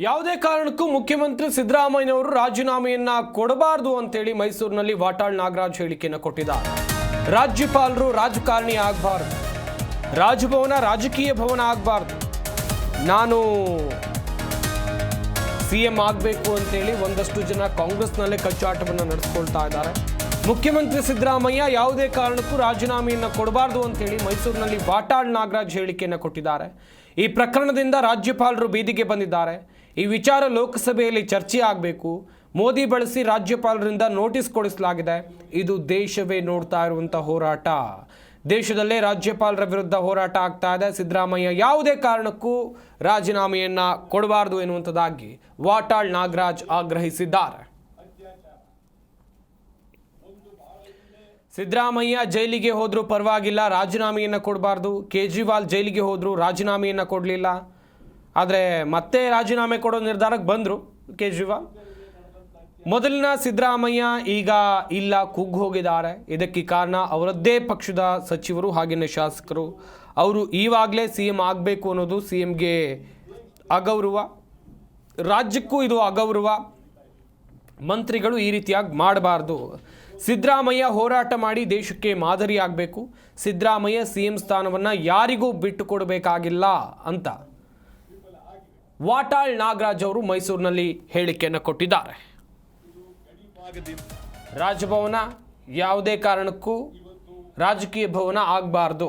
ಯಾವುದೇ ಕಾರಣಕ್ಕೂ ಮುಖ್ಯಮಂತ್ರಿ ಸಿದ್ದರಾಮಯ್ಯನವರು ರಾಜೀನಾಮೆಯನ್ನ ಕೊಡಬಾರದು ಅಂತೇಳಿ ಮೈಸೂರಿನಲ್ಲಿ ವಾಟಾಳ್ ನಾಗರಾಜ್ ಹೇಳಿಕೆಯನ್ನು ಕೊಟ್ಟಿದ್ದಾರೆ. ರಾಜ್ಯಪಾಲರು ರಾಜಕಾರಣಿ ಆಗಬಾರ್ದು. ರಾಜಭವನ ರಾಜಕೀಯ ಭವನ ಆಗಬಾರ್ದು. ನಾನು ಸಿ ಎಂ ಆಗಬೇಕು ಅಂತೇಳಿ ಒಂದಷ್ಟು ಜನ ಕಾಂಗ್ರೆಸ್ನಲ್ಲೇ ಕಚ್ಚಾಟವನ್ನು ನಡೆಸ್ಕೊಳ್ತಾ ಇದ್ದಾರೆ. ಮುಖ್ಯಮಂತ್ರಿ ಸಿದ್ದರಾಮಯ್ಯ ಯಾವುದೇ ಕಾರಣಕ್ಕೂ ರಾಜೀನಾಮೆಯನ್ನು ಕೊಡಬಾರ್ದು ಅಂತೇಳಿ ಮೈಸೂರಿನಲ್ಲಿ ವಾಟಾಳ್ ನಾಗರಾಜ್ ಹೇಳಿಕೆಯನ್ನು ಕೊಟ್ಟಿದ್ದಾರೆ. ಈ ಪ್ರಕರಣದಿಂದ ರಾಜ್ಯಪಾಲರು ಬೀದಿಗೆ ಬಂದಿದ್ದಾರೆ. ಈ ವಿಚಾರ ಲೋಕಸಭೆಯಲ್ಲಿ ಚರ್ಚೆ ಆಗಬೇಕು. ಮೋದಿ ಬಳಸಿ ರಾಜ್ಯಪಾಲರಿಂದ ನೋಟಿಸ್ ಕೊಡಿಸಲಾಗಿದೆ. ಇದು ದೇಶವೇ ನೋಡ್ತಾ ಇರುವಂಥ ಹೋರಾಟ. ದೇಶದಲ್ಲೇ ರಾಜ್ಯಪಾಲರ ವಿರುದ್ಧ ಹೋರಾಟ ಆಗ್ತಾ ಇದೆ. ಸಿದ್ದರಾಮಯ್ಯ ಯಾವುದೇ ಕಾರಣಕ್ಕೂ ರಾಜೀನಾಮೆಯನ್ನು ಕೊಡಬಾರದು ಎನ್ನುವಂಥದ್ದಾಗಿ ವಾಟಾಳ್ ನಾಗರಾಜ್ ಆಗ್ರಹಿಸಿದ್ದಾರೆ. ಸಿದ್ದರಾಮಯ್ಯ ಜೈಲಿಗೆ ಹೋದರೂ ಪರವಾಗಿಲ್ಲ, ರಾಜೀನಾಮೆಯನ್ನು ಕೊಡಬಾರ್ದು. ಕೇಜ್ರಿವಾಲ್ ಜೈಲಿಗೆ ಹೋದರೂ ರಾಜೀನಾಮೆಯನ್ನು ಕೊಡಲಿಲ್ಲ. ಆದರೆ ಮತ್ತೆ ರಾಜೀನಾಮೆ ಕೊಡೋ ನಿರ್ಧಾರಕ್ಕೆ ಬಂದರು ಕೇಜ್ರಿವಾಲ್ ಮೊದಲಿನ ಸಿದ್ದರಾಮಯ್ಯ ಈಗ ಇಲ್ಲ, ಕುಗ್ಗು ಹೋಗಿದ್ದಾರೆ. ಇದಕ್ಕೆ ಕಾರಣ ಅವರದ್ದೇ ಪಕ್ಷದ ಸಚಿವರು ಹಾಗೆಯೇ ಶಾಸಕರು. ಅವರು ಈವಾಗಲೇ ಸಿ ಎಂ ಆಗಬೇಕು ಅನ್ನೋದು ಸಿ ಎಂಗೆ ಅಗೌರವ. ರಾಜ್ಯಕ್ಕೂ ಇದು ಅಗೌರವ. ಮಂತ್ರಿಗಳು ಈ ರೀತಿಯಾಗಿ ಮಾಡಬಾರ್ದು. ಸಿದ್ದರಾಮಯ್ಯ ಹೋರಾಟ ಮಾಡಿ ದೇಶಕ್ಕೆ ಮಾದರಿಯಾಗಬೇಕು. ಸಿದ್ದರಾಮಯ್ಯ ಸಿ ಎಂ ಸ್ಥಾನವನ್ನು ಯಾರಿಗೂ ಬಿಟ್ಟು ಕೊಡಬೇಕಾಗಿಲ್ಲ ಅಂತ. ವಾಟಾಳ್ ನಾಗರಾಜ್ ಅವರು ಮೈಸೂರಿನಲ್ಲಿ ಹೇಳಿಕೆಯನ್ನು ಕೊಟ್ಟಿದ್ದಾರೆ. ರಾಜಭವನ ಯಾವುದೇ ಕಾರಣಕ್ಕೂ ರಾಜಕೀಯ ಭವನ ಆಗಬಾರ್ದು.